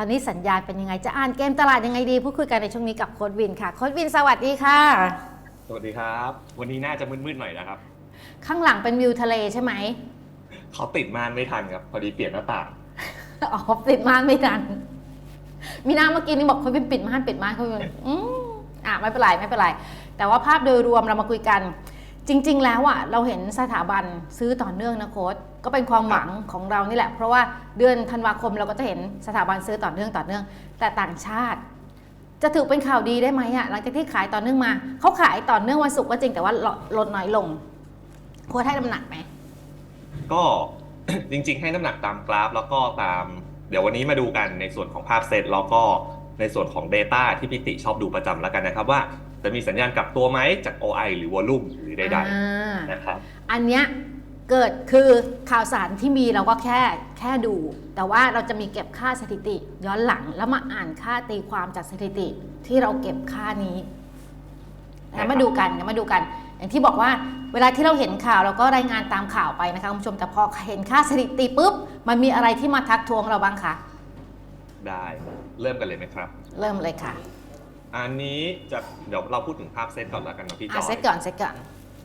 อนนี้สัญญาณเป็นยังไง จะอ่านเกมตลาดยังไงดี พูดคุยกันในช่วงนี้กับโค้ดวินค่ะ โค้ดวินสวัสดีค่ะ สวัสดีครับ วันนี้น่าจะมืดๆหน่อยนะครับ ข้างหลังเป็นวิวทะเลใช่ไหม เขาติดม่านไม่ทันครับ พอดีเปลี่ยนหน้าต่าง อ๋อปิดม่านไม่ทัน มีน้าเมื่อกี้นี่บอกคนเป็นปิดม่านปิดม่านเขาเป็นอืมอะไม่เป็นไรไม่เป็นไร แต่ว่าภาพโดยรวมเรามาคุยกัน จริง ๆ แล้วอะเราเห็นสถาบันซื้อต่อเนื่องนะโค้ด ก็เป็นความหวังของเรานี่แหละ เพราะว่าเดือนธันวาคมเราก็จะเห็นสถาบันซื้อต่อเนื่องต่อเนื่อง แต่ต่างชาติ จะถือเป็นข่าวดีได้ไหมอะหลังจากที่ขายต่อเนื่องมาเขาขายต่อเนื่องวันศุกร์ก็จริงแต่ว่าลดลดน้อยลงโค้ดให้น้ำหนักไหมก็จริง ๆ ให้น้ำหนักตามกราฟแล้วก็ตาม เดี๋ยววันนี้มาดูกันในส่วนของภาพเซตแล้วก็ในส่วนของ Data ที่พิติชอบดูประจำแล้วกันนะครับว่าจะมีสัญญาณกลับตัวไหมจาก OI หรือ Volume หรือใดอ่าๆนะครับ อันเนี้ย เกิดคือข่าวสารที่มีเราก็แค่แค่ดู แต่ว่าเราจะมีเก็บค่าสถิติ ย้อนหลังแล้วมาอ่านค่าตีความจากสถิติที่เราเก็บค่านี้ใช่ครับแล้วมาดูกันแล้วมาดูกัน อย่างที่บอกว่าเวลาที่เราเห็นข่าวเราก็รายงานตามข่าวไปนะคะคุณผู้ชมแต่พอเห็นค่าสถิติปุ๊บมันมีอะไรที่มาทักท้วงเราบ้างคะได้เริ่มกันเลยไหมครับ เริ่มเลยค่ะ อันนี้จะเดี๋ยวเราพูดถึงภาพเซตก่อนแล้วกันนะพี่จอะอยเซตก่อนเซตก่อน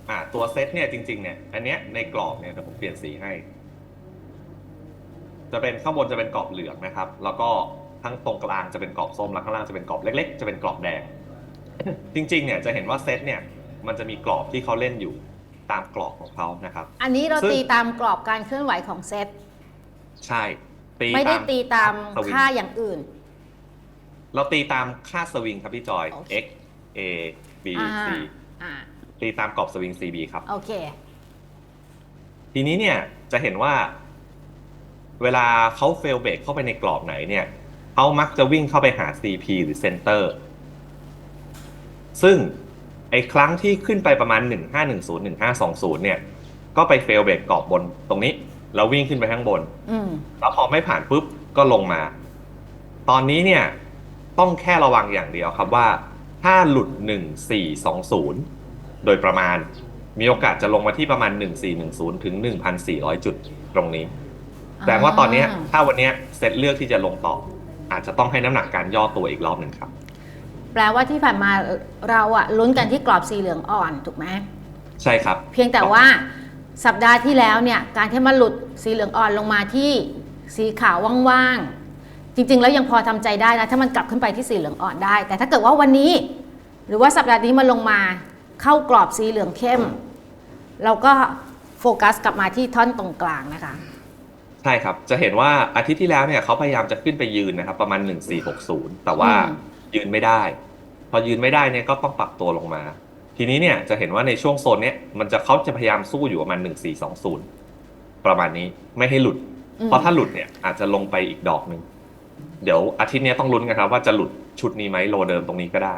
อ่าตัวเซตเนี่ยจริงๆเนี่ยอันเนี้ยในกรอบเนี่ยเดี๋ยวผมเปลี่ยนสีให้ จะเป็นข้างบนจะเป็นกรอบเหลืองนะครับ แล้วก็ทั้งตรงกลางจะเป็นกรอบส้มแล้วข้างล่างจะเป็นกรอบเล็ก ๆ จะเป็นกรอบแดง จริงๆเนี่ยจะเห็นว่าเซตเนี่ยมันจะมีกรอบที่เขาเล่นอยู่ตามกรอบของเขานะครับ อันนี้เราซึ่งตีตามกรอบการเคลื่อนไหวของเซตใช่ตีไม่ได้ตามตีตามสวิงค่าอย่างอื่น เราตีตามค่าสวิงครับพี่จอยโอเค x a b อ่า c อ่า ตีตามกรอบสวิง c b ครับ โอเค ทีนี้เนี่ยจะเห็นว่า เวลาเขาเฟลเบรกเข้าไปในกรอบไหนเนี่ยเขามักจะวิ่งเข้าไปหา CP หรือ Center ซึ่งไอ้ครั้งที่ขึ้นไปประมาณ 1510 1520 เนี่ย ก็ไปเฟลเบรกกรอบบนตรงนี้ แล้ววิ่งขึ้นไปข้างบนอืมแล้วพอไม่ผ่านปุ๊บก็ลงมา ตอนนี้เนี่ย ต้องแค่ระวังอย่างเดียวครับว่า ถ้าหลุด 1420 โดยประมาณ มีโอกาสจะลงมาที่ประมาณ 1410 ถึง 1,400 จุดตรงนี้ แต่ว่าตอนเนี้ยถ้าวันเนี้ยเซตเลือกที่จะลงต่อ อาจจะต้องให้น้ำหนักการย่อตัวอีกรอบหนึ่งครับ แปลว่าที่ผ่านมาเราอะลุ้นกันที่กรอบสีเหลืองอ่อนถูกไหมใช่ครับ เพียงแต่ว่าสัปดาห์ที่แล้วเนี่ยการที่มันหลุดสีเหลืองอ่อนลงมาที่สีขาวว่างๆ จริงๆ แล้วยังพอทำใจได้นะ ถ้ามันกลับขึ้นไปที่สีเหลืองอ่อนได้ แต่ถ้าเกิดว่าวันนี้ หรือว่าสัปดาห์นี้มันลงมา เข้ากรอบสีเหลืองเข้ม เราก็โฟกัสกลับมาที่ท่อนตรงกลางนะคะ ใช่ครับ จะเห็นว่าอาทิตย์ที่แล้วเนี่ยเขาพยายามจะขึ้นไปยืนนะครับประมาณ 1460 แต่ว่าอืม ยืนไม่ได้ พอยืนไม่ได้เนี่ยก็ต้องปรับตัวลงมา ทีนี้เนี่ยจะเห็นว่าในช่วงโซนเนี้ยมันจะเขาจะพยายามสู้อยู่ประมาณ 1420 ประมาณนี้ไม่ให้หลุด อืมเพราะถ้าหลุดเนี่ยอาจจะลงไปอีกดอกหนึ่งเดี๋ยวอาทิตย์เนี้ยต้องลุ้นกันครับว่าจะหลุดชุดนี้ไหมโลเดิมตรงนี้ก็ได้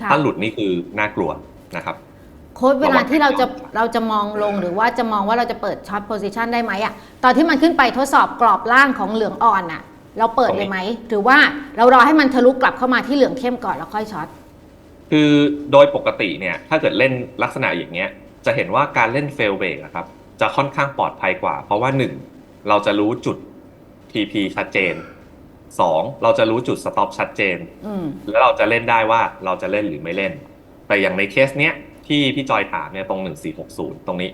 ค่ะถ้าหลุดนี่คือน่ากลัว นะครับ โค้ดเวลาที่เราจะเราจะมองลงหรือว่าจะมองว่าเราจะเปิดช็อตโพซิชันได้ไหมอะตอนที่มันขึ้นไปทดสอบกรอบล่างของเหลืองอ่อนอะเราเปิดเลยไหมหรือว่าเรารอให้มันทะลุกลับเข้ามาที่เหลืองเข้มก่อนแล้วค่อยช็อตคือโดยปกติเนี่ยถ้าเกิดเล่นลักษณะอย่างเงี้ย จะเห็นว่าการเล่นเฟลเบรกครับ จะค่อนข้างปลอดภัยกว่า เพราะว่าหนึ่งเราจะรู้จุด TP ชัดเจนสองเราจะรู้จุดสต็อปชัดเจนอืมแล้วเราจะเล่นได้ว่าเราจะเล่นหรือไม่เล่น แต่อย่างในเคสเนี้ยที่พี่จอยถามเนี่ยตรง 1460 ตรงนี้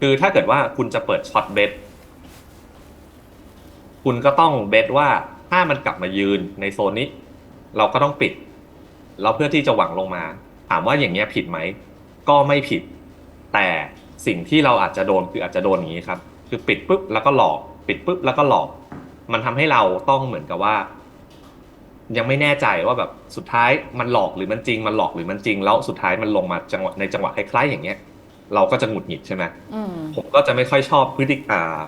คือถ้าเกิดว่าคุณจะเปิดช็อตเบสคุณก็ต้องเบสว่าถ้ามันกลับมายืนในโซนนี้ เราก็ต้องปิด เราเพื่อที่จะหวังลงมา ถามว่าอย่างเงี้ยผิดไหม ก็ไม่ผิด แต่สิ่งที่เราอาจจะโดนคืออาจจะโดนอย่างนี้ครับ คือปิดปุ๊บแล้วก็หลอก ปิดปุ๊บแล้วก็หลอก มันทำให้เราต้องเหมือนกับว่า ยังไม่แน่ใจว่าแบบสุดท้ายมันหลอกหรือมันจริง มันหลอกหรือมันจริง แล้วสุดท้ายมันลงมาจังหวะในจังหวะคล้ายๆอย่างเงี้ย เราก็จะหงุดหงิดใช่ไหมอืมผมก็จะไม่ค่อยชอบพฤติอ่า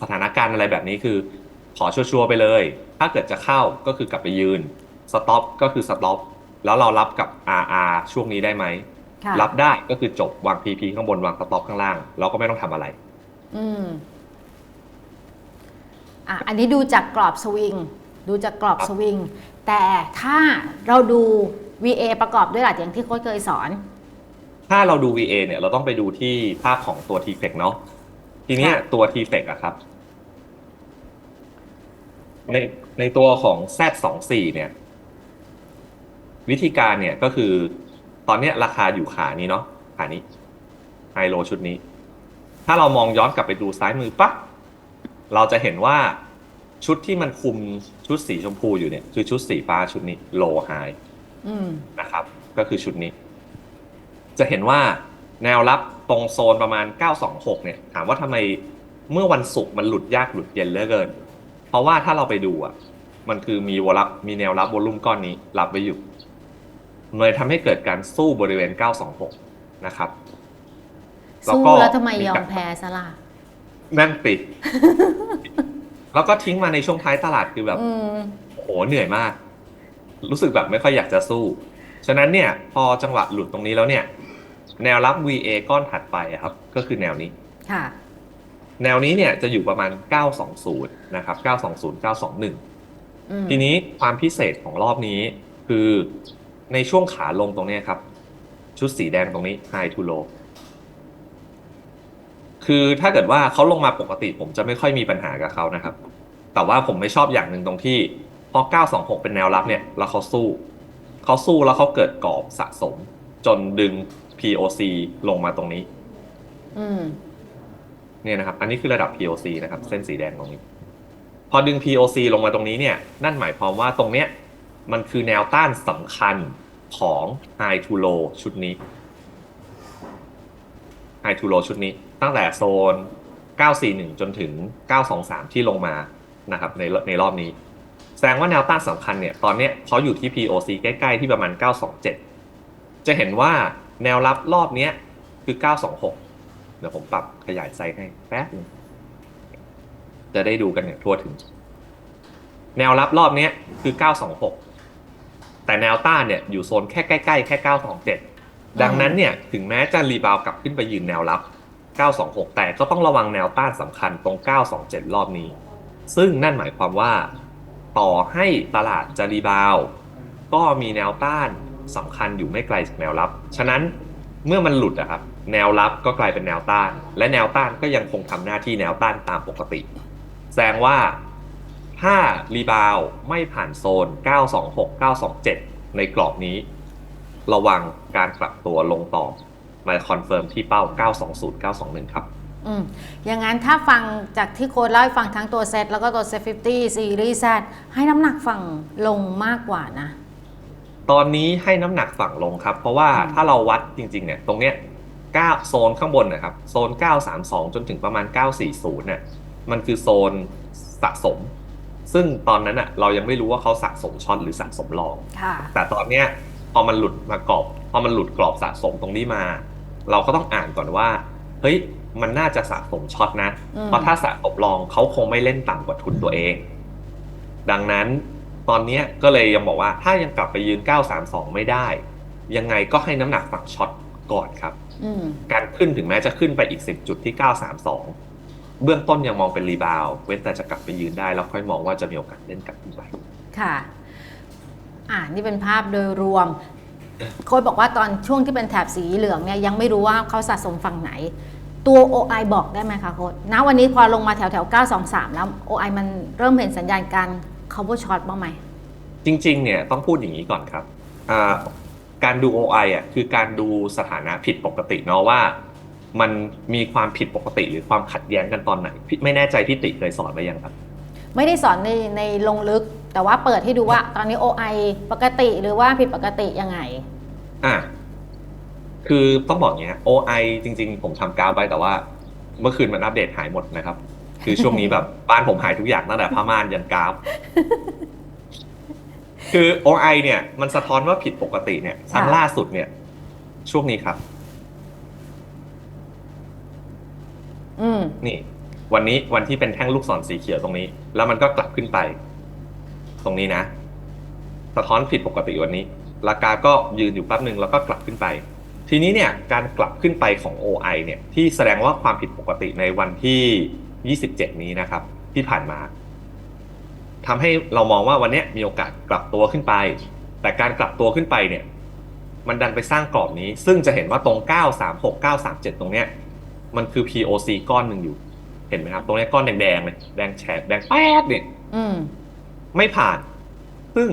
สถานการณ์อะไรแบบนี้คือ ขอชัวร์ๆไปเลย ถ้าเกิดจะเข้าก็คือกลับไปยืนสต็อปก็คือสต็อปแล้วเรารับกับ RR ช่วงนี้ได้ไหมค่ะรับได้ก็คือจบวาง PP ข้างบนวางสต็อปข้างล่าง เราก็ไม่ต้องทำอะไร อืมอะอันนี้ดูจากกรอบสวิง ดูจากกรอบครับสวิง แต่ถ้าเราดู VA ประกอบด้วยหลักอย่างที่โค้ชเคยสอน ถ้าเราดู VA เนี่ยเราต้องไปดูที่ภาพของตัว t f e c เนาะทีเนี้ยค่ะตัว t f e c อะครับ ในในตัวของ Z24 เนี่ย วิธีการเนี่ยก็คือ ตอนเนี้ยราคาอยู่ขานี้เนาะขานี้ไฮโลชุดนี้ ถ้าเรามองย้อนกลับไปดูซ้ายมือปั๊บเราจะเห็นว่า ชุดที่มันคุมชุดสีชมพูอยู่เนี่ยคือชุดสีฟ้าชุดนี้โลไฮอืมนะครับ ก็คือชุดนี้ จะเห็นว่าแนวรับตรงโซนประมาณ 926 เนี่ย ถามว่าทำไมเมื่อวันศุกร์มันหลุดยากหลุดเย็นเหลือเกิน เพราะว่าถ้าเราไปดูอะ มันคือมีวอลับมีแนวรับวอลุ่มก้อนนี้ รับไว้อยู่มันเลยทำให้เกิดการสู้บริเวณ 926 นะครับสู้ก็แล้วทำไมยอมการแพ้ซะล่ะนั่นปิด แล้วก็ทิ้งมาในช่วงท้ายตลาดคือแบบอืมโอ้โหเหนื่อยมาก รู้สึกแบบไม่ค่อยอยากจะสู้ ฉะนั้นเนี่ย พอจังหวะหลุดตรงนี้แล้วเนี่ย แนวรับ VA ก้อนถัดไปอะครับ ก็คือแนวนี้ ค่ะ แนวนี้เนี่ยจะอยู่ประมาณ 920 นะครับ 920 921 อืมทีนี้ความพิเศษของรอบนี้คือในช่วงขาลงตรงเนี้ยครับ ชุดสีแดงตรงนี้ high to low คือถ้าเกิดว่าเขาลงมาปกติ ผมจะไม่ค่อยมีปัญหากับเขานะครับ แต่ว่าผมไม่ชอบอย่างหนึ่งตรงที่พอ 926 เป็นแนวรับเนี่ย แล้วเขาสู้ เขาสู้แล้วเขาเกิดกรอบสะสม จนดึง POC ลงมาตรงนี้ อืม เนี่ยนะครับ อันนี้คือระดับ POC นะครับ เส้นสีแดงตรงนี้ พอดึง POC ลงมาตรงนี้เนี่ย นั่นหมายความว่าตรงเนี้ย มันคือแนวต้านสำคัญของ High to Low ชุดนี้ High to Low ชุดนี้ ตั้งแต่โซน 941 จนถึง 923 ที่ลงมานะครับในในรอบนี้ แสดงว่าแนวต้านสำคัญเนี่ยตอนนี้เขาอยู่ที่ POC ใกล้ๆที่ประมาณ 927 จะเห็นว่าแนวรับรอบนี้คือ 926 เดี๋ยวผมปรับขยายไซส์ให้แป๊บนึงจะได้ดูกันอย่างทั่วถึง แนวรับรอบนี้คือ 926 แต่แนวต้านเนี่ยอยู่โซนแค่ใกล้ๆแค่ 927 ดังนั้นเนี่ยถึงแม้จะรีบาวกลับขึ้นไปยืนแนวรับ 926 แต่ก็ต้องระวังแนวต้านสำคัญตรง 927 รอบนี้ ซึ่งนั่นหมายความว่า ต่อให้ตลาดจะรีบาว ก็มีแนวต้านสำคัญอยู่ไม่ไกลจากแนวรับ ฉะนั้นเมื่อมันหลุดอะครับ แนวรับก็กลายเป็นแนวต้าน และแนวต้านก็ยังคงทำหน้าที่แนวต้านตามปกติ แสดงว่าถ้ารีบาวไม่ผ่านโซน 926 927 ในกรอบนี้ ระวังการกลับตัวลงต่อ มาคอนเฟิร์มที่เป้า 920 921 ครับอืมอย่างนั้นถ้าฟังจากที่โค้ดเล่าให้ฟังทั้งตัวเซตแล้วก็ตัวเซต50ซีรีส์ Z ให้น้ำหนักฝั่งลงมากกว่านะ ตอนนี้ให้น้ำหนักฝั่งลงครับ เพราะว่าอืมถ้าเราวัดจริงๆเนี่ยตรงเนี้ย9โซนข้างบนนะครับ โซน 932 จนถึงประมาณ 940เนี่ยมันคือโซนสะสม ซึ่งตอนนั้นอะเรายังไม่รู้ว่าเขาสะสมช็อตหรือสะสมลองค่ะแต่ตอนเนี้ยพอมันหลุดมากรอบพอมันหลุดกรอบสะสมตรงนี้มา เราก็ต้องอ่านก่อนว่า เฮ้ยมันน่าจะสะสมช็อตนะอืมเพราะถ้าสะสมลองเขาคงไม่เล่นต่ำกว่าทุนตัวเอง ดังนั้นตอนเนี้ยก็เลยยังบอกว่าถ้ายังกลับไปยืน 932 ไม่ได้ ยังไงก็ให้น้ำหนักฝั่งช็อตก่อนครับอืมการขึ้นถึงแม้จะขึ้นไปอีก 10 จุดที่ 932 เบื้องต้นยังมองเป็นรีบาวด์เว้นแต่จะกลับไปยืนได้ แล้วค่อยมองว่าจะมีโอกาสเล่นกลับขึ้นไปค่ะ อ่านี่เป็นภาพโดยรวม โค้ดบอกว่าตอนช่วงที่เป็นแถบสีเหลืองเนี่ยยังไม่รู้ว่าเขาสะสมฝั่งไหน ตัว OI บอกได้ไหมคะโค้ดณวันนี้พอลงมาแถวแถวๆ923 แล้ว OI มันเริ่มเห็นสัญญาณการ cover short บ้างไหม จริงๆ เนี่ยต้องพูดอย่างนี้ก่อนครับอ่าการดู OI อะคือการดูสถานะผิดปกติเนาะว่า มันมีความผิดปกติหรือความขัดแย้งกันตอนไหนพี่ไม่แน่ใจพี่ติเคยสอนไปยังครับ ไม่ได้สอนในในลงลึก แต่ว่าเปิดให้ดูว่าตอนนี้ OI ปกติหรือว่าผิดปกติยังไง อะคือต้องบอกอย่างเงี้ย OI จริง ๆ ผมทำกราฟไว้แต่ว่า เมื่อคืนมันอัปเดตหายหมดนะครับ คือช่วงนี้แบบบ้านผมหายทุกอย่างตั้งแต่ผ้าม่านยันกราฟ คือ OI เนี่ย มันสะท้อนว่าผิดปกติเนี่ยครั้งค่ะล่าสุดเนี่ย ช่วงนี้ครับ อืมนี่ วันนี้วันที่เป็นแท่งลูกศรสีเขียวตรงนี้ แล้วมันก็กลับขึ้นไป ตรงนี้นะ สะท้อนผิดปกติวันนี้ ราคาก็ยืนอยู่แป๊บหนึ่งแล้วก็กลับขึ้นไป ทีนี้เนี่ยการกลับขึ้นไปของ OI เนี่ยที่แสดงว่าความผิดปกติในวันที่ 27 นี้นะครับ ที่ผ่านมาทำให้เรามองว่าวันนี้มีโอกาสกลับตัวขึ้นไป แต่การกลับตัวขึ้นไปเนี่ย มันดันไปสร้างกรอบนี้ ซึ่งจะเห็นว่าตรง 936 937 ตรงเนี้ยมันคือ POC ก้อนหนึ่งอยู่ เห็นไหมครับ ตรงเนี้ยก้อนแดงๆเลยแดงแฉกแดงแป๊ดเนี่ย ไม่ผ่าน ซึ่ง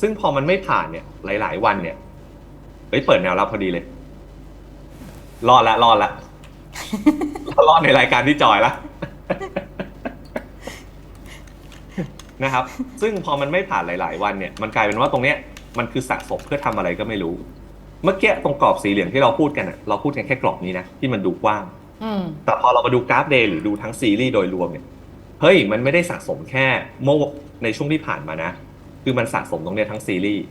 ซึ่งพอมันไม่ผ่านเนี่ย หลาย ๆ วันเนี่ยเฮ้ยเปิดแนวรับพอดีเลย รอดละรอดละรอดในรายการที่จอยละนะครับ ซึ่งพอมันไม่ผ่านหลาย ๆ วันเนี่ย มันกลายเป็นว่าตรงเนี้ย มันคือสะสมเพื่อทำอะไรก็ไม่รู้ เมื่อกี้ตรงกรอบสีเหลืองที่เราพูดกันอะเราพูดกันแค่กรอบนี้นะที่มันดูกว้างอืมแต่พอเรามาดูกราฟเดย์หรือดูทั้งซีรีส์โดยรวมเนี่ย เฮ้ยมันไม่ได้สะสมแค่โมในช่วงที่ผ่านมานะ คือมันสะสมตรงเนี้ยทั้งซีรีส์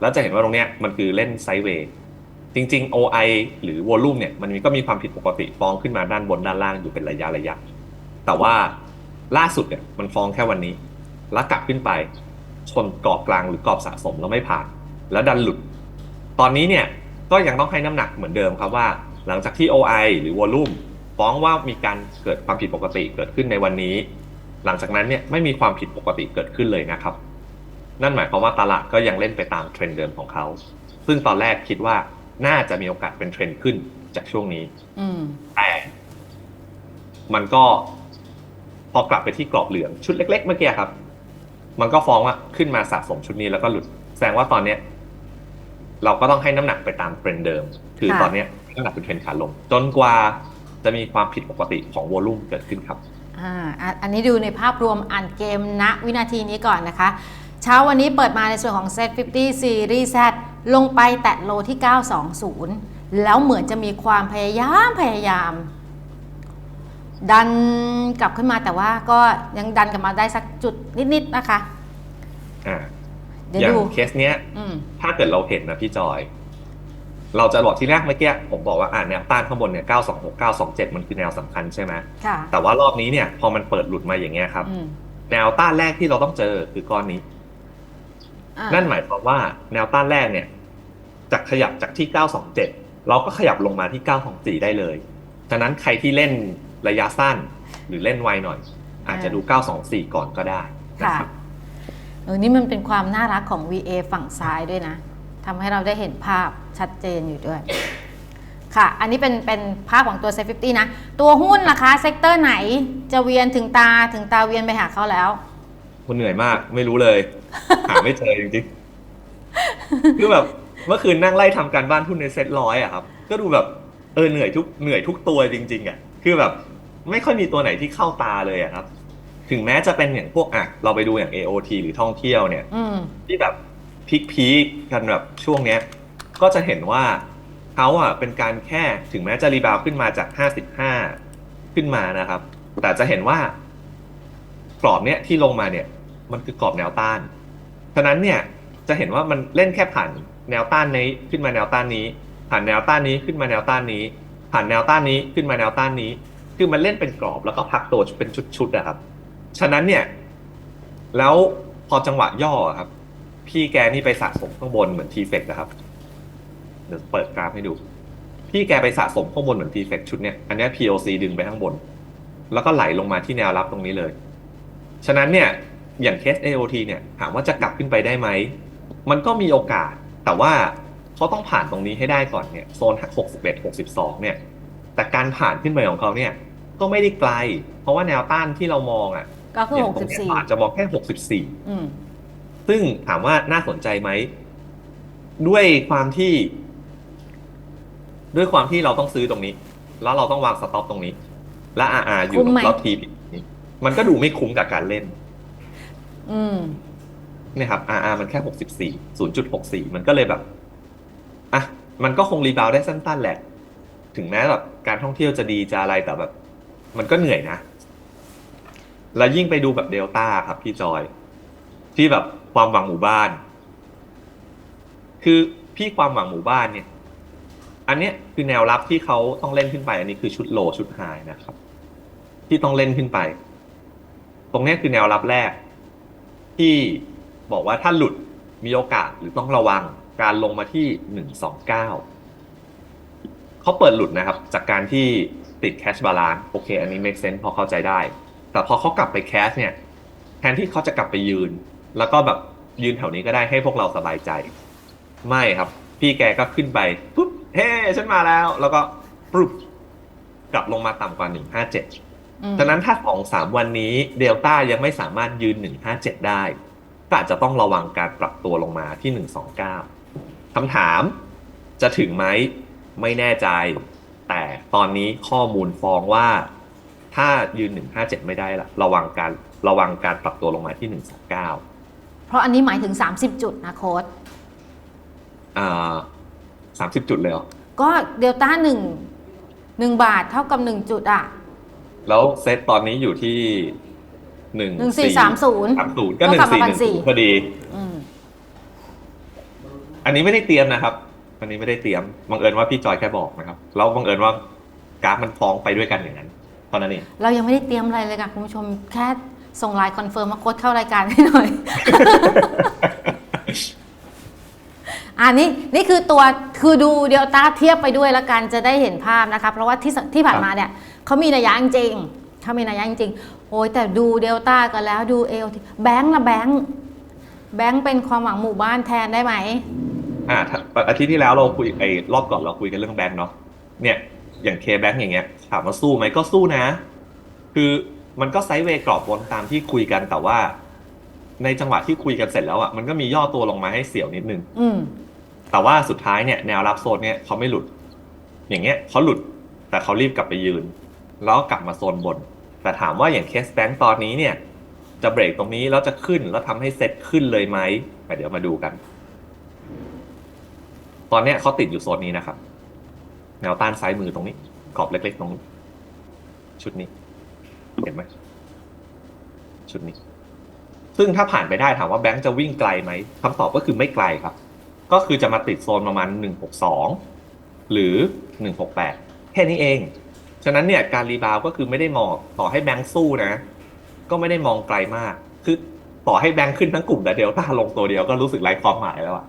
แล้วจะเห็นว่าตรงเนี้ยมันคือเล่นไซด์เวย์จริง ๆ OI หรือวอลลุ่มเนี่ยมันก็มีความผิดปกติฟ้องขึ้นมาด้านบนด้านล่างอยู่เป็นระยะระยะ แต่ว่าล่าสุดเนี่ยมันฟ้องแค่วันนี้ แล้วกลับขึ้นไป ชนกรอบกลางหรือกรอบสะสมแล้วไม่ผ่าน แล้วดันหลุด ตอนนี้เนี่ยก็ยังต้องให้น้ำหนักเหมือนเดิมครับว่า หลังจากที่ OI หรือวอลลุ่มฟ้องว่ามีการเกิดความผิดปกติเกิดขึ้นในวันนี้ หลังจากนั้นเนี่ยไม่มีความผิดปกติเกิดขึ้นเลยนะครับ นั่นหมายความว่าตลาดก็ยังเล่นไปตามเทรนด์เดิมของเขา ซึ่งตอนแรกคิดว่าน่าจะมีโอกาสเป็นเทรนด์ขึ้นจากช่วงนี้อืมแต่มันก็พอกลับไปที่กรอบเหลืองชุดเล็ก ๆ เมื่อกี้ครับ มันก็ฟ้องว่าขึ้นมาสะสมชุดนี้แล้วก็หลุด แสดงว่าตอนเนี้ย เราก็ต้องให้น้ำหนักไปตามเทรนด์เดิม คือค่ะตอนเนี้ยน้ำหนักเป็นเทรนด์ขาลง จนกว่าจะมีความผิดปกติของวอลลุ่มเกิดขึ้นครับ อ่าอะอันนี้ดูในภาพรวมอ่านเกมณวินาทีนี้ก่อนนะคะ เช้าวันนี้เปิดมาในส่วนของ Set 50 Series Z ลงไปแตะโลที่ 920 แล้วเหมือนจะมีความพยายามพยายาม ดันกลับขึ้นมาแต่ว่าก็ยังดันกลับมาได้สักจุดนิดๆนะคะอ่าเดี๋ยวอย่างดูเคสเนี้ยอืมถ้าเกิดเราเห็นนะพี่จอย เราจะบอกที่แรกเมื่อกี้ผมบอกว่าอ่าแนวต้านข้างบนเนี่ย 926 927 มันคือแนวสำคัญใช่ไหมค่ะแต่ว่ารอบนี้เนี่ยพอมันเปิดหลุดมาอย่างเงี้ยครับอืมแนวต้านแรกที่เราต้องเจอคือก้อนนี้อ่านั่นหมายความว่าแนวต้านแรกเนี่ยจากขยับจากที่ 927 เราก็ขยับลงมาที่ 924 ได้เลย ฉะนั้นใครที่เล่นระยะสั้นหรือเล่นไวหน่อย อาจจะดู 924 ก่อนก็ได้นะค่ะครับเออนี่มันเป็นความน่ารักของ VA ฝั่งซ้ายด้วยนะ ทำให้เราได้เห็นภาพชัดเจนอยู่ด้วย ค่ะ อันนี้เป็นเป็นภาพของตัว Set 50นะ ตัวหุ้นล่ะคะเซกเตอร์ไหนจะเวียนถึงตาถึงตาเวียนไปหาเขาแล้วคุณเหนื่อยมาก ไม่รู้เลย หาไม่เจอจริงๆคือแบบเมื่อคืนนั่งไล่ทำการบ้านหุ้นในเซ็ตร้อยอะครับ ก็ดูแบบเออเหนื่อยทุกเหนื่อยทุกตัวจริง ๆอะคือแบบไม่ค่อยมีตัวไหนที่เข้าตาเลยอะครับ ถึงแม้จะเป็นอย่างพวกอะเราไปดูอย่าง AOT หรือท่องเที่ยวเนี่ยอืมที่แบบ พีคพีคกันแบบช่วงเนี้ย ก็จะเห็นว่าเขาอะเป็นการแค่ถึงแม้จะรีบาวขึ้นมาจาก 55 ขึ้นมานะครับ แต่จะเห็นว่ากรอบเนี้ยที่ลงมาเนี่ย มันคือกรอบแนวต้าน ฉะนั้นเนี่ยจะเห็นว่ามันเล่นแค่ผ่านแนวต้านนี้ขึ้นมาแนวต้านนี้ ผ่านแนวต้านนี้ขึ้นมาแนวต้านนี้ ผ่านแนวต้านนี้ขึ้นมาแนวต้านนี้ คือมันเล่นเป็นกรอบแล้วก็พักตัวเป็นชุดๆนะครับ ฉะนั้นเนี่ย แล้วพอจังหวะย่อครับ พี่แกนี่ไปสะสมข้างบนเหมือนทีเฟกนะครับ เดี๋ยวเปิดกราฟให้ดู พี่แกไปสะสมข้างบนเหมือนทีเฟกชุดเนี้ยอันเนี้ย POC ดึงไปข้างบน แล้วก็ไหลลงมาที่แนวรับตรงนี้เลย ฉะนั้นเนี่ยอย่างเคส AOT เนี่ยถามว่าจะกลับขึ้นไปได้ไหม มันก็มีโอกาส แต่ว่าเขาต้องผ่านตรงนี้ให้ได้ก่อนเนี่ยโซน 61 62 เนี่ย แต่การผ่านขึ้นไปของเขาเนี่ย ก็ไม่ได้ไกล เพราะว่าแนวต้านที่เรามองอะก็คืออย่างตรงเนี้ยอาจจะมองแค่ 64อืม ซึ่งถามว่าน่าสนใจไหม ด้วยความที่ ด้วยความที่เราต้องซื้อตรงนี้ แล้วเราต้องวางสต็อปตรงนี้ และ RR อยู่คุ้มไหมรอบทีนี้มันก็ดูไม่คุ้มกับการเล่น อืมเนี่ยครับ RR มันแค่64 0.64มันก็เลยแบบ อะ มันก็คงรีบาวด์ได้สั้นๆแหละ ถึงแม้แบบการท่องเที่ยวจะดีจะอะไรแต่แบบ มันก็เหนื่อยนะ แล้วยิ่งไปดูแบบเดลต้าครับพี่จอย ที่แบบ ความหวังหมู่บ้าน คือพี่ความหวังหมู่บ้านเนี่ย อันเนี้ยคือแนวรับที่เขาต้องเล่นขึ้นไป อันนี้คือชุดโลชุดไฮนะครับ ที่ต้องเล่นขึ้นไป ตรงเนี้ยคือแนวรับแรก ที่บอกว่าถ้าหลุดมีโอกาสหรือต้องระวังการลงมาที่หนึ่งสองเก้าเขาเปิดหลุดนะครับ จากการที่ติดแคชบาลานโอเค อันนี้ make sense พอเข้าใจได้ แต่พอเขากลับไปแคชเนี่ยแทนที่เขาจะกลับไปยืน แล้วก็แบบยืนแถวนี้ก็ได้ให้พวกเราสบายใจ ไม่ครับ พี่แกก็ขึ้นไปปุ๊บเฮ้ฉันมาแล้ว แล้วก็ปุ๊บกลับลงมาต่ำกว่าหนึ่งห้าเจ็ดอืมฉะนั้นถ้าของสามวันนี้เดลต้ายังไม่สามารถยืน157ได้ ก็อาจจะต้องระวังการปรับตัวลงมาที่129คำถามจะถึงไหมไม่แน่ใจ แต่ตอนนี้ข้อมูลฟ้องว่า ถ้ายืน157ไม่ได้ละระวังการระวังการปรับตัวลงมาที่129เพราะอันนี้หมายถึง 30 จุดนะโค้ดอ่าสามสิบจุดเลยเหรอ ก็เดลต้าหนึ่งหนึ่งบาทเท่ากับหนึ่งจุดอะแล้วเซตตอนนี้อยู่ที่หนึ่งหนึ่งสี่สามศูนย์ สามศูนย์ก็หก็นึ่กลังบมาสี่หพันนึ่งสี่ศูนย์พอดี อืม อันนี้ไม่ได้เตรียมนะครับ อันนี้ไม่ได้เตรียม บังเอิญว่าพี่จอยแค่บอกนะครับ แล้วบังเอิญว่ากราฟมันฟ้องไปด้วยกันอย่างนั้นตอนนั้นเอง เรายังไม่ได้เตรียมอะไรเลยค่ะคุณผู้ชมแค่ ส่งไลน์คอนเฟิร์มมาโค้ดเข้ารายการให้หน่อย อันนี้นี่คือตัวคือดูเดลต้าเทียบไปด้วยแล้วกันจะได้เห็นภาพนะคะ เพราะว่าที่ที่ผ่านมาเนี่ยเขามีนัยยะจริงเขามีนัยยะจริงโอ้ยแต่ดูเดลต้ากันแล้วดูเอลแบงค์ละแบงค์แบงค์เป็นความหวังหมู่บ้านแทนได้ไหมอ่าอาทิตย์ที่แล้วเราคุยไอ้รอบก่อนเราคุยกันเรื่องแบงค์เนาะเนี่ยอย่างเคแบงค์อย่างเงี้ยถามว่าสู้ไหมก็สู้นะ คือ มันก็ไซด์เวย์กรอบวนตามที่คุยกันแต่ว่า ในจังหวะที่คุยกันเสร็จแล้วอะมันก็มีย่อตัวลงมาให้เสียวนิดนึง อืม แต่ว่าสุดท้ายเนี่ยแนวรับโซนเนี่ยเขาไม่หลุด อย่างเงี้ยเขาหลุดแต่เขารีบกลับไปยืน แล้วก็กลับมาโซนบน แต่ถามว่าอย่างเคสแบงค์ตอนนี้เนี่ย จะเบรกตรงนี้แล้วจะขึ้นแล้วทำให้เซ็ตขึ้นเลยไหมอะเดี๋ยวมาดูกัน ตอนเนี้ยเขาติดอยู่โซนนี้นะครับ แนวต้านซ้ายมือตรงนี้กรอบเล็กๆตรงนี้ ชุดนี้ เห็นไหมชุดนี้ ซึ่งถ้าผ่านไปได้ถามว่าแบงค์จะวิ่งไกลไหมคำตอบก็คือไม่ไกลครับ ก็คือจะมาติดโซนประมาณ 162 หรือ 168 แค่นี้เอง ฉะนั้นเนี่ยการรีบาวก็คือไม่ได้มองต่อให้แบงค์สู้นะ ก็ไม่ได้มองไกลมาก คือต่อให้แบงค์ขึ้นทั้งกลุ่มแต่เดลต้าลงตัวเดียวก็รู้สึกไร้ความหมายแล้วอะ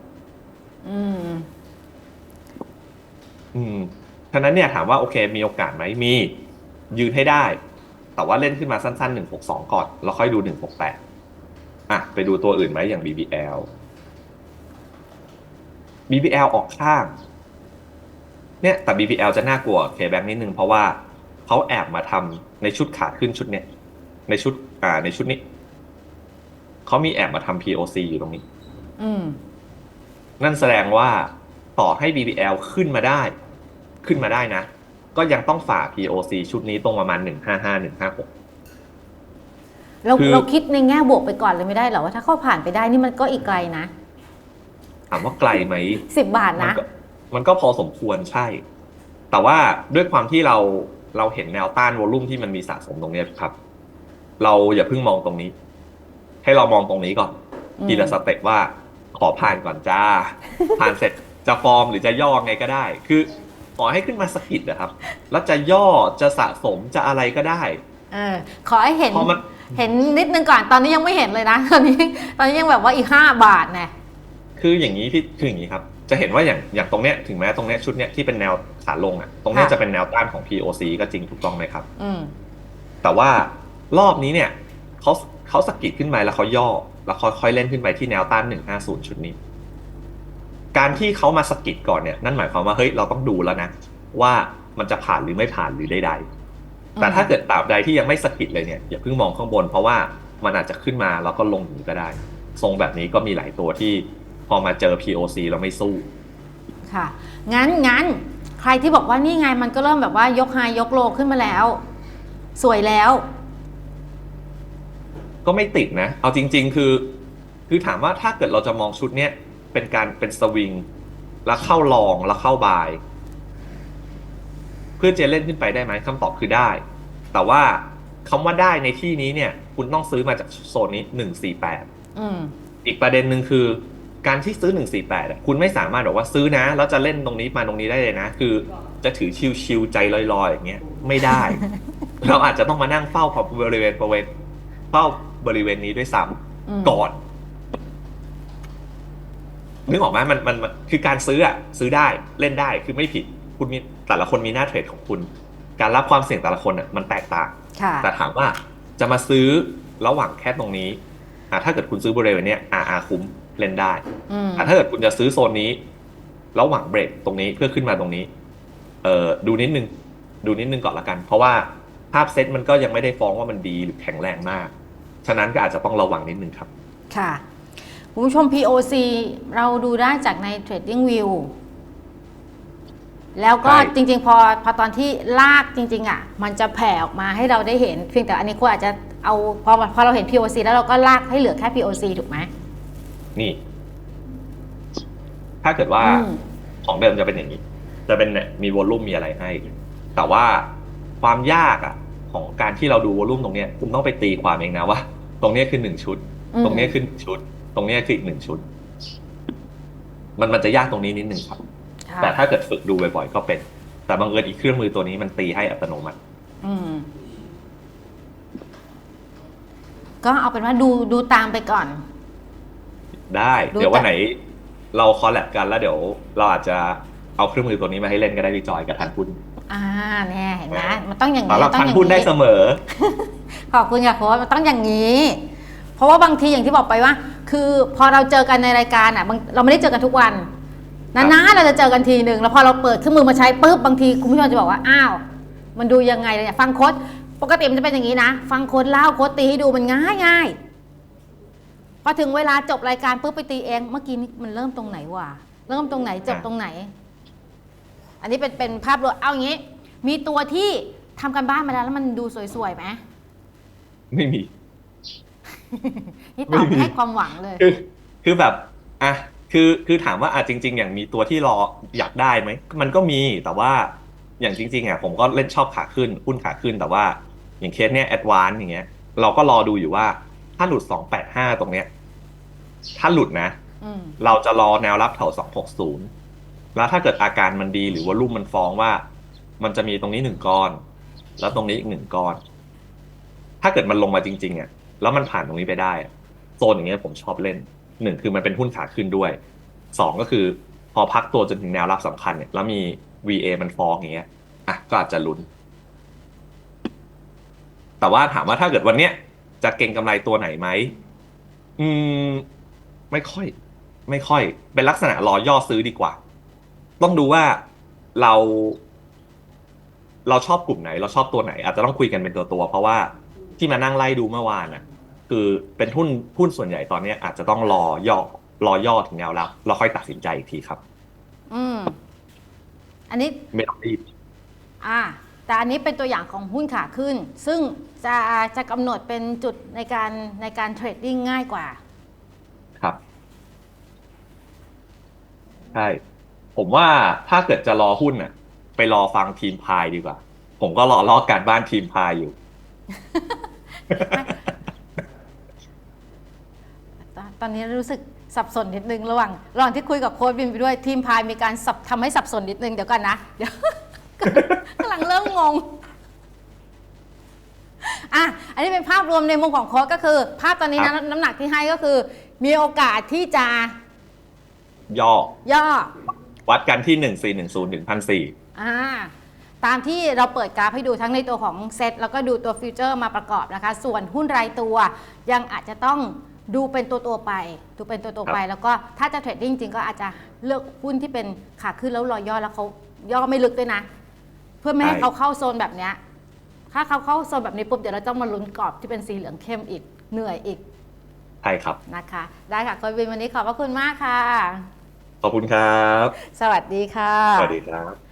อืม อืมฉะนั้นเนี่ยถามว่าโอเคมีโอกาสไหมมี ยืนให้ได้ แต่ว่าเล่นขึ้นมาสั้นๆ 162 ก่อน แล้วค่อยดู 168 อะ ไปดูตัวอื่นไหมอย่าง BBL BBL ออกข้าง เนี่ยแต่ BBL จะน่ากลัวเคแบงนิดนึง เพราะว่าเขาแอบมาทำในชุดขาขึ้นชุดเนี้ยในชุดอ่าในชุดนี้เขามีแอบมาทำ POC อยู่ตรงนี้ อืม นั่นแสดงว่าต่อให้ BBL ขึ้นมาได้ ขึ้นมาได้นะ ก็ยังต้องฝ่า POC ชุดนี้ตรงประมาณ 155 156 เราคือ เราคิดในแง่บวกไปก่อนเลยไม่ได้เหรอว่าถ้าเขาผ่านไปได้นี่มันก็อีกไกลนะถามว่าไกลไหม สิบบาทมันนะ ก็มันก็พอสมควรใช่ แต่ว่าด้วยความที่เราเราเห็นแนวต้านวอลุ่มที่มันมีสะสมตรงเนี้ยครับ เราอย่าเพิ่งมองตรงนี้ ให้เรามองตรงนี้ก่อนอืม ทีละสเต็ปว่าขอผ่านก่อนจ้า ผ่านเสร็จจะฟอร์มหรือจะย่อไงก็ได้ คือ ขอให้ขึ้นมาสกิดนะครับ แล้วจะย่อจะสะสมจะอะไรก็ได้ เออขอให้เห็นพอมัน เห็นนิดนึงก่อนตอนนี้ยังไม่เห็นเลยนะ ตอนนี้ ตอนนี้ยังแบบว่าอีกห้าบาทนะคืออย่างนี้ที่คืออย่างนี้ครับ จะเห็นว่าอย่างอย่างตรงเนี้ยถึงแม้ตรงเนี้ยชุดเนี้ยที่เป็นแนวขาลงอะ ตรงเนี้ยจะเป็นแนวต้านของ POC ก็จริงถูกต้องไหมครับ อืม แต่ว่ารอบนี้เนี่ยเขาเขาสะกิดขึ้นไปแล้วเขาย่อ แล้วค่อยๆเล่นขึ้นไปที่แนวต้าน 150 ชุดนี้ การที่เขามาสะกิดก่อนเนี่ยนั่นหมายความว่าเฮ้ยเราต้องดูแล้วนะว่ามันจะผ่านหรือไม่ผ่านหรือใดๆแต่ถ้าเกิดตราบใดที่ยังไม่สะกิดเลยเนี่ยอย่าเพิ่งมองข้างบน เพราะว่ามันอาจจะขึ้นมาแล้วก็ลงอยู่ก็ได้ ทรงแบบนี้ก็มีหลายตัวที่พอมาเจอ POC แล้วไม่สู้ ค่ะ งั้นงั้นใครที่บอกว่านี่ไงมันก็เริ่มแบบว่ายกไฮยกโลขึ้นมาแล้ว สวยแล้ว ก็ไม่ติดนะ เอาจริง ๆ คือ คือถามว่าถ้าเกิดเราจะมองชุดเนี้ย เป็นการเป็นสวิง แล้วเข้าลองแล้วเข้าบาย เพื่อจะเล่นขึ้นไปได้ไหมคำตอบคือได้ แต่ว่าคำว่าได้ในที่นี้เนี่ย คุณต้องซื้อมาจากโซนนี้หนึ่งสี่แปดอืมอีกประเด็นหนึ่งคือ การที่ซื้อหนึ่งสี่แปดคุณไม่สามารถบอกว่าซื้อนะแล้วจะเล่นตรงนี้มาตรงนี้ได้เลยนะ คือจะถือชิวๆใจลอยๆอย่างเงี้ยไม่ได้ เราอาจจะต้องมานั่งเฝ้าบริเวณบริเวณเฝ้าบริเวณนี้ด้วยซ้ำอืมก่อน นึกออกไหมมันมันมันคือการซื้ออะซื้อได้เล่นได้คือไม่ผิดคุณมีแต่ละคนมีหน้าเทรดของคุณ การรับความเสี่ยงแต่ละคนอะมันแตกต่างค่ะแต่ถามว่าจะมาซื้อระหว่างแค่ตรงนี้อะถ้าเกิดคุณซื้อบริเวณเนี้ยอาอาคุ้มเล่นได้อืมแต่ถ้าเกิดคุณจะซื้อโซนนี้ ระหว่างเบรกตรงนี้เพื่อขึ้นมาตรงนี้ เอ่อดูนิดนึง ดูนิดนึงก่อนละกัน เพราะว่าภาพเซตมันก็ยังไม่ได้ฟ้องว่ามันดีหรือแข็งแรงมาก ฉะนั้นก็อาจจะต้องระวังนิดนึงครับ ค่ะ คุณผู้ชม POC เราดูได้จากใน Trading View แล้วก็ใช่ จริง ๆ พอพอตอนที่ลากจริง ๆ อะ มันจะแผ่ออกมาให้เราได้เห็น เพียงแต่อันนี้คุณอาจจะเอาพอพอเราเห็น POC แล้วเราก็ลากให้เหลือแค่ POC ถูกไหมนี่ ถ้าเกิดว่า อืม ของเดิมจะเป็นอย่างนี้ จะเป็นเนี่ยมีวอลลุ่มมีอะไรให้ แต่ว่าความยากอะของการที่เราดูวอลลุ่มตรงเนี้ยคุณต้องไปตีความเองนะว่า ตรงเนี้ยคือหนึ่งชุดอืมตรงเนี้ยคือหนึ่งชุด ตรงเนี้ยคืออีกหนึ่งชุด มันมันจะยากตรงนี้นิดนึงครับค่ะแต่ถ้าเกิดฝึกดูบ่อยๆก็เป็น แต่บังเอิญอีกเครื่องมือตัวนี้มันตีให้อัตโนมัติอืมก็เอาเป็นว่าดูดูตามไปก่อน ได้รู้เดี๋ยววันแต่ไหน เราคอลแลบกันแล้วเดี๋ยว เราอาจจะเอาเครื่องมือตัวนี้มาให้เล่นก็ได้พี่จอยกับทันพุนอ่าแน่เห็นไหมมันต้องอย่างสำนี้หรับต้องทันอย่างพุนได้นี้เสมอ ขอบคุณค่ะโค้ชมันต้องอย่างนี้ เพราะว่าบางทีอย่างที่บอกไปว่า คือพอเราเจอกันในรายการอะบางเราไม่ได้เจอกันทุกวันนานๆเราจะเจอกันทีหนึ่งแล้วพอเราเปิดเครื่องมือมาใช้ปุ๊บบางทีคุณผู้ชมจะบอกว่าอ้าว มันดูยังไงเนี่ยฟังโค้ชปกติมันจะเป็นอย่างนี้นะ ฟังโค้ชเล่าโค้ชตีให้ดูมันง่ายง่ายพอถึงเวลาจบรายการปุ๊บไปตีเอง เมื่อกี้นี่มันเริ่มตรงไหนวะเริ่มตรงไหนจบตรงไหน อันนี้เป็นเป็นภาพรวมเอาอย่างนี้ มีตัวที่ทำกันบ้านมาแล้วแล้วมันดูสวยๆไหมไม่มี นี่ตอบไม่มี ให้ความหวังเลย คือคือแบบอะคือคือถามว่าอะจริง ๆ อย่างมีตัวที่รออยากได้ไหมมันก็มีแต่ว่าอย่างจริงๆอะผมก็เล่นชอบขาขึ้นหุ้นขาขึ้นแต่ว่า อย่างเคสเนี้ยแอดวานอย่างเงี้ย เราก็รอดูอยู่ว่าถ้าหลุดสองแปดห้าตรงเนี้ย ถ้าหลุดนะ อืม เราจะรอแนวรับแถวสองหกศูนย์แล้วถ้าเกิดอาการมันดีหรือว่ารุ่มมันฟ้องว่า มันจะมีตรงนี้หนึ่งก้อน แล้วตรงนี้อีกหนึ่งก้อน ถ้าเกิดมันลงมาจริง ๆอะ แล้วมันผ่านตรงนี้ไปได้โซนอย่างเงี้ยผมชอบเล่นหนึ่งคือมันเป็นหุ้นขาขึ้นด้วยสองก็คือพอพักตัวจนถึงแนวรับสำคัญเนี่ยแล้วมี VA มันฟองอย่างเงี้ยอะก็อาจจะลุ้น แต่ว่าถามว่าถ้าเกิดวันเนี้ยจะเก็งกำไรตัวไหนไหมอืม ไม่ค่อย ไม่ค่อย เป็นลักษณะรอย่อซื้อดีกว่า ต้องดูว่าเรา เราชอบกลุ่มไหน เราชอบตัวไหน อาจจะต้องคุยกันเป็นตัวตัวเพราะว่า ที่มานั่งไล่ดูเมื่อวานน่ะ คือเป็นหุ้นหุ้นส่วนใหญ่ตอนเนี้ยอาจจะต้องรอย่อรอย่อถึงแนวรับเราค่อยตัดสินใจอีกทีครับ อืม อันนี้ไม่ต้องรีบอ่า แต่อันนี้เป็นตัวอย่างของหุ้นขาขึ้น ซึ่งจะจะกำหนดเป็นจุดในการในการเทรดดิ้งง่ายกว่า ครับใช่ผมว่าถ้าเกิดจะรอหุ้นน่ะ ไปรอฟังทีมพายดีกว่า ผมก็รอลอกการบ้านทีมพายอยู่ ตอนตอนนี้รู้สึกสับสนนิดนึงระหว่างระหว่างที่คุยกับโค้ชบินไปด้วยทีมพายมีการสับทำให้สับสนนิดนึงเดี๋ยวกันนะเดี๋ยวกำลังเริ่มงงอะอันนี้เป็นภาพรวมในมุมของโค้ชก็คือ ภาพตอนนี้ครันะบน้ำหนักที่ให้ก็คือ มีโอกาสที่จะย่อย่อวัดกันที่หนึ่งสี่หนึ่งศูนย์ถึงพันสี่อ่า ตามที่เราเปิดกราฟให้ดูทั้งในตัวของเซตแล้วก็ดูตัวฟิวเจอร์มาประกอบนะคะ ส่วนหุ้นรายตัวยังอาจจะต้องดูเป็นตัวตัวๆไป ดูเป็นตัวตัวๆไป แล้วก็ถ้าจะเทรดดิ้งจริงก็อาจจะเลือกหุ้นที่เป็นขาขึ้นแล้วรอย่อแล้วเขาย่อไม่ลึกด้วยนะ เพื่อไม่ให้ใช่เขาเข้าโซนแบบเนี้ยถ้าเขาเข้าโซนแบบนี้ปุ๊บเดี๋ยวเราต้องมาลุ้นกรอบที่เป็นสีเหลืองเข้มอีกเหนื่อยอีกใช่ครับนะคะ ได้ค่ะคุณวินวันนี้ขอบพระคุณมากค่ะ ขอบคุณครับ สวัสดีค่ะ สวัสดีครับ